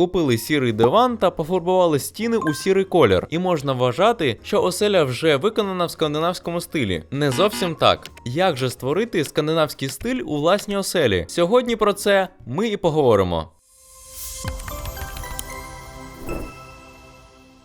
Купили сірий диван та пофарбували стіни у сірий колір, і можна вважати, що оселя вже виконана в скандинавському стилі. Не зовсім так. Як же створити скандинавський стиль у власній оселі? Сьогодні про це ми і поговоримо.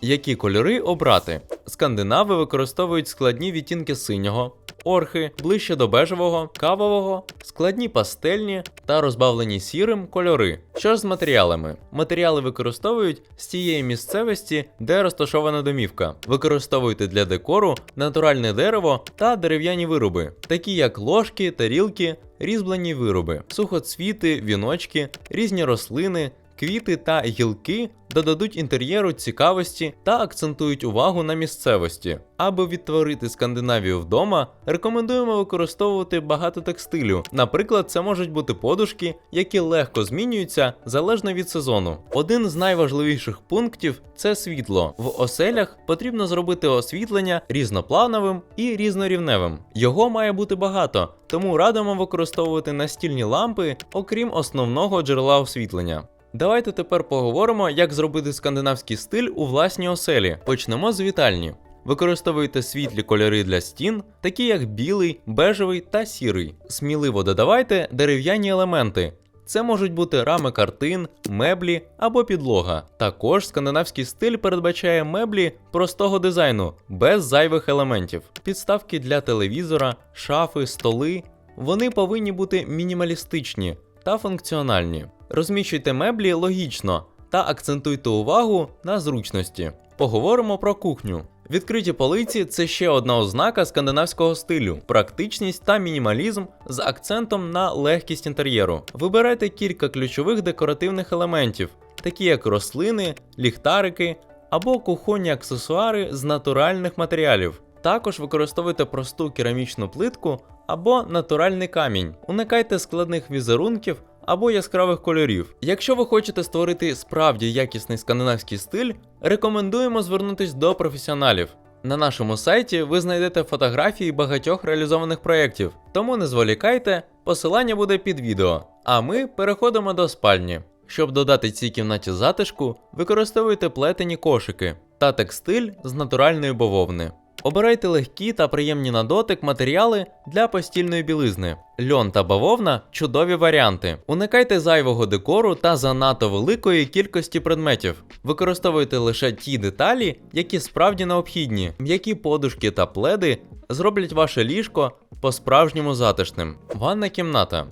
Які кольори обрати? Скандинави використовують складні відтінки синього, орхи, ближче до бежевого, кавового, складні пастельні та розбавлені сірим кольори. Що ж з матеріалами? Матеріали використовують з тієї місцевості, де розташована домівка. Використовуйте для декору натуральне дерево та дерев'яні вироби, такі як ложки, тарілки, різьблені вироби, сухоцвіти, віночки, різні рослини. Квіти та гілки додадуть інтер'єру цікавості та акцентують увагу на місцевості. Аби відтворити Скандинавію вдома, рекомендуємо використовувати багато текстилю. Наприклад, це можуть бути подушки, які легко змінюються залежно від сезону. Один з найважливіших пунктів це світло. В оселях потрібно зробити освітлення різноплановим і різнорівневим. Його має бути багато, тому радимо використовувати настільні лампи, окрім основного джерела освітлення. Давайте тепер поговоримо, як зробити скандинавський стиль у власній оселі. Почнемо з вітальні. Використовуйте світлі кольори для стін, такі як білий, бежевий та сірий. Сміливо додавайте дерев'яні елементи. Це можуть бути рами картин, меблі або підлога. Також скандинавський стиль передбачає меблі простого дизайну, без зайвих елементів. Підставки для телевізора, шафи, столи. Вони повинні бути мінімалістичні та функціональні. Розміщуйте меблі логічно та акцентуйте увагу на зручності. Поговоримо про кухню. Відкриті полиці це ще одна ознака скандинавського стилю: практичність та мінімалізм з акцентом на легкість інтер'єру. Вибирайте кілька ключових декоративних елементів, такі як рослини, ліхтарики або кухонні аксесуари з натуральних матеріалів. Також використовуйте просту керамічну плитку або натуральний камінь. Уникайте складних візерунків або яскравих кольорів. Якщо ви хочете створити справді якісний скандинавський стиль, рекомендуємо звернутись до професіоналів. На нашому сайті ви знайдете фотографії багатьох реалізованих проєктів, тому не зволікайте, посилання буде під відео. А ми переходимо до спальні. Щоб додати цій кімнаті затишку, використовуйте плетені кошики та текстиль з натуральної бавовни. Обирайте легкі та приємні на дотик матеріали для постільної білизни. Льон та бавовна чудові варіанти. Уникайте зайвого декору та занадто великої кількості предметів. Використовуйте лише ті деталі, які справді необхідні. М'які подушки та пледи зроблять ваше ліжко по-справжньому затишним. Ванна кімната.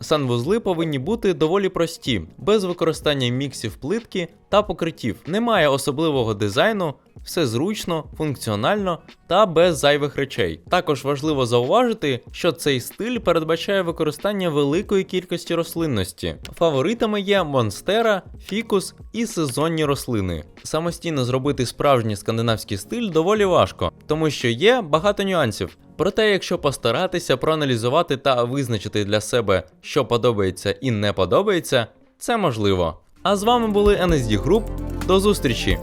Санвузли повинні бути доволі прості, без використання міксів плитки та покриттів. Немає особливого дизайну, все зручно, функціонально та без зайвих речей. Також важливо зауважити, що цей стиль передбачає використання великої кількості рослинності. Фаворитами є монстера, фікус і сезонні рослини. Самостійно зробити справжній скандинавський стиль доволі важко, тому що є багато нюансів. Проте, якщо постаратися проаналізувати та визначити для себе, що подобається і не подобається, це можливо. А з вами були NSD Group. До зустрічі!